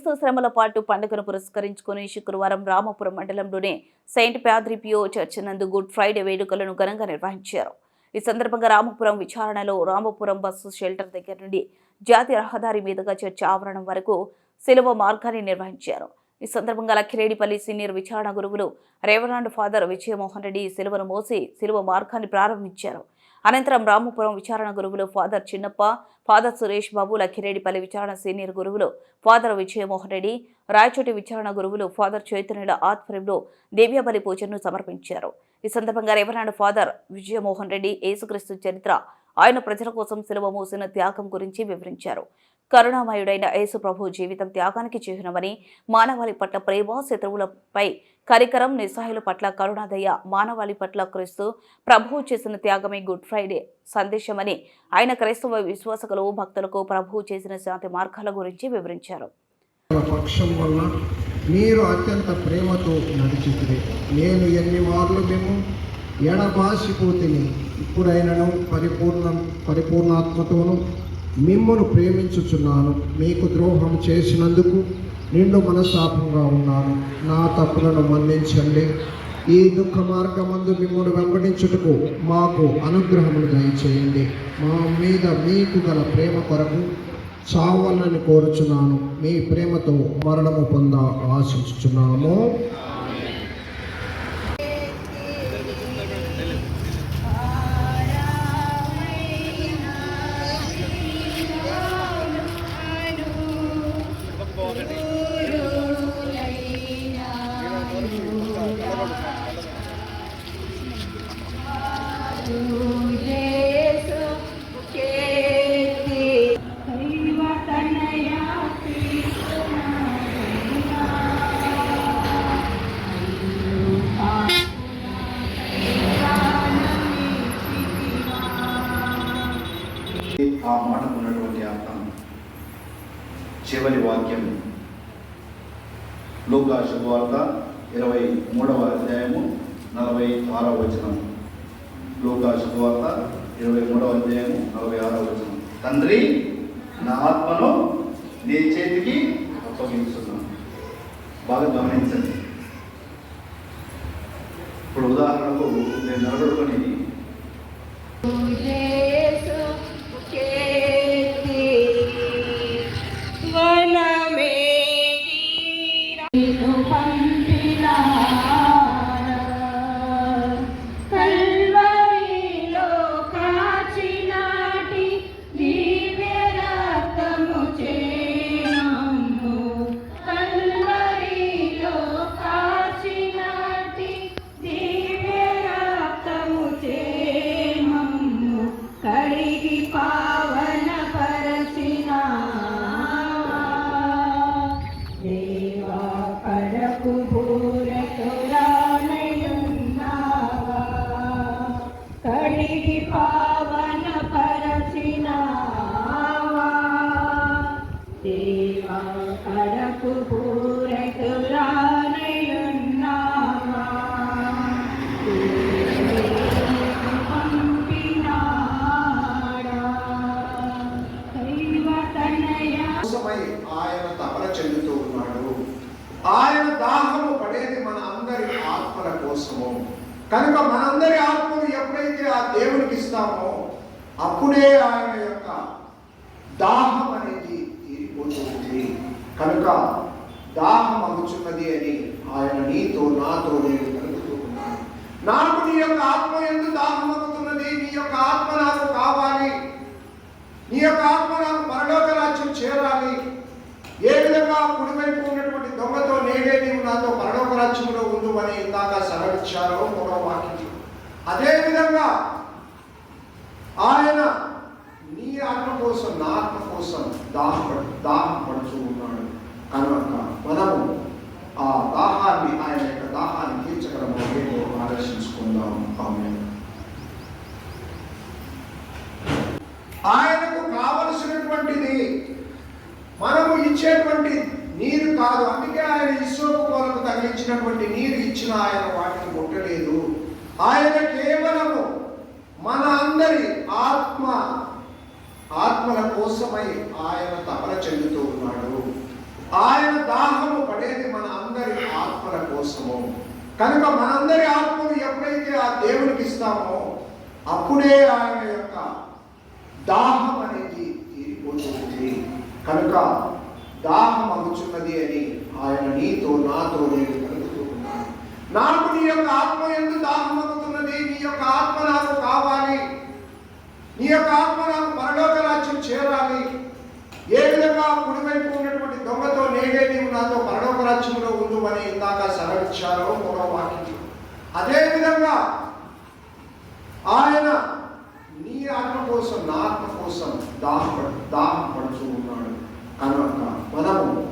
శ్రమల పాటు పండుగను పురస్కరించుకుని శుక్రవారం రామపురం మండలంలోని సెయింట్ ప్యాద్రిపియో చర్చ్ నందు గుడ్ ఫ్రైడే వేడుకలను ఘనంగా నిర్వహించారు. ఈ సందర్భంగా రామపురం విచారణలో రామపురం బస్సు షెల్టర్ దగ్గర నుండి జాతీయ రహదారి మీదుగా చర్చ ఆవరణం వరకు సెలవు మార్గాన్ని నిర్వహించారు. ఈ సందర్భంగా లక్కిరేడిపల్లి సీనియర్ విచారణ గురువులు రేవరాండ్ ఫాదర్ విజయమోహన్ రెడ్డి సిలువను మోసి సిలువ మార్గాన్ని ప్రారంభించారు. అనంతరం రామపురం విచారణ గురువులు ఫాదర్ చిన్నప్ప ఫాదర్ సురేష్ బాబు లక్కిరెడ్డిపల్లి విచారణ సీనియర్ గురువులు ఫాదర్ విజయమోహన్ రెడ్డి రాయచోటి విచారణ గురువులు ఫాదర్ చైతన్యుల ఆధ్వర్యంలో దివ్యబలి పూజను సమర్పించారు. ఈ సందర్భంగా రేవనాడు ఫాదర్ విజయమోహన్ రెడ్డి యేసుక్రీస్తు చరిత్ర ఆయన ప్రజల కోసం సిలువ మోసిన త్యాగం గురించి వివరించారు. కరుణామయుడైన యేసుప్రభు జీవితం త్యాగానికి చిహ్నమని మానవాళి పట్ల ప్రేమ శత్రువులపై కరికరం నిస్సహాయుల పట్ల కరుణాదయ మానవాళి పట్ల క్రీస్తు ప్రభువు చేసిన త్యాగమే గుడ్ ఫ్రైడే సందేశమని ఆయన క్రైస్తవ విశ్వాసకులు భక్తులకు ప్రభువు చేసిన శాంతి మార్గాల గురించి వివరించారు. పక్షం వల్ల మీరు అత్యంత ప్రేమతో నడిచితిరి. నేను ఎన్ని మార్లు మేము ఎడబాసిపోతిని. ఇప్పుడైనను పరిపూర్ణ పరిపూర్ణాత్మతోను మిమ్మను ప్రేమించుచున్నాను. మీకు ద్రోహం చేసినందుకు నిండు మనస్తాపంగా ఉన్నాను. నా తప్పులను మన్నించండి. ఈ దుఃఖ మార్గమందు మిమ్మల్ని వెంబడించుటకు మాకు అనుగ్రహములు దయచేయండి. మా మీద మీకు గల ప్రేమ కొరకు చావాలని కోరుచున్నాను. మీ ప్రేమతో మరణము పొంద ఆశించుచున్నాము. ఆ మాటకు ఉన్నటువంటి అర్థం చివరి వాక్యం. లోకా శుభవార్త ఇరవై మూడవ అధ్యాయము నలభై ఆరవ వచనం లూకా శుభవార్త ఇరవై మూడవ అధ్యాయము నలభై ఆరవ వచనం. తండ్రి నా ఆత్మను నీ చేతికి అప్పగించున్నాను బాగా గమనించండి. ఇప్పుడు ఉదాహరణకు నేను నిలబడుకొని కడిగి పావన పరచినావా? దేవా కడకు భూరతురానయున్నావా పంపినాడా దైవ తనయా కోసమై ఆయన తపన చెందుతూ ఉన్నాడు. ఆయన దాహము పడేది మన అందరి ఆత్మల కోసము. కనుక మనందరి ఆత్మను ఎప్పుడైతే ఆ దేవునికి ఇస్తామో అప్పుడే ఆయన యొక్క దాహం అనేది తీరిపోతుంది. కనుక దాహం అగుచున్నది అని ఆయన నీతో నాతో నేను కలుగుతూ ఉన్నాను. నాకు నీ యొక్క ఆత్మ ఎందు దాహం అవుతున్నది నీ యొక్క ఆత్మ నాకు కావాలి. నీ యొక్క ఆత్మ నాకు పరలోక రాజ్యం చేరాలి. ఏ విధంగా కుడివైపు ఉన్నటువంటి దొంగతో నేడే నీవు నాతో పరలోక రాజ్యంలో ఉండు ఇందాక సెలవిచ్చారో మూడవ వాక్యం అదే విధంగా ఆయన నీ ఆత్మ కోసం నా ఆత్మ కోసం దాహపడు దాహపడుచు ఉన్నాడు. కనుక మనము ఆ దాహాన్ని ఆయన యొక్క దాహాన్ని తీర్చగలము ఏమో ఆలోచించుకుందాం. ఆమె ఆయనకు కావలసినటువంటిది మనము ఇచ్చేటువంటి నీరు కాదు. అందుకే ఆయన ఇసోపు కొరకు తగిలించినటువంటి నీరు ఇచ్చిన ఆయన వాటిని ముట్టలేదు. ఆయన కేవలము మన అందరి ఆత్మ ఆత్మల కోసమై ఆయన తపన చెందుతూ ఉన్నాడు. ఆయన దాహము పడేది మన అందరి ఆత్మల కోసము. కనుక మనందరి ఆత్మను ఎప్పుడైతే ఆ దేవునికి ఇస్తామో అప్పుడే ఆయన యొక్క దాహం అనేది తీరిపోతుంది. కనుక దాహం అగుచున్నది అని ఆయన నీతో నాతో నేను కలుగుతూ ఉన్నాను. నాకు నీ యొక్క ఆత్మ ఎందుకు దాహం అగుతున్నది నీ యొక్క ఆత్మ నాకు కావాలి. నీ యొక్క ఆత్మ నాకు పరలోక రాజ్యం చేరాలి. ఏ విధంగా కుడివైపు ఉన్నటువంటి దొంగతో నేనే నీవు నాతో పరలోక రాజ్యంలో ఉండు అని ఇందాక సెలవిచ్చారో ఒక వాక్యం అదే విధంగా ఆయన నీ ఆత్మ కోసం నా ఆత్మ కోసం దాహపడు దాహం పడుతూ ఉన్నాడు. కనుక మనము ఆ దాహాన్ని ఆయన యొక్క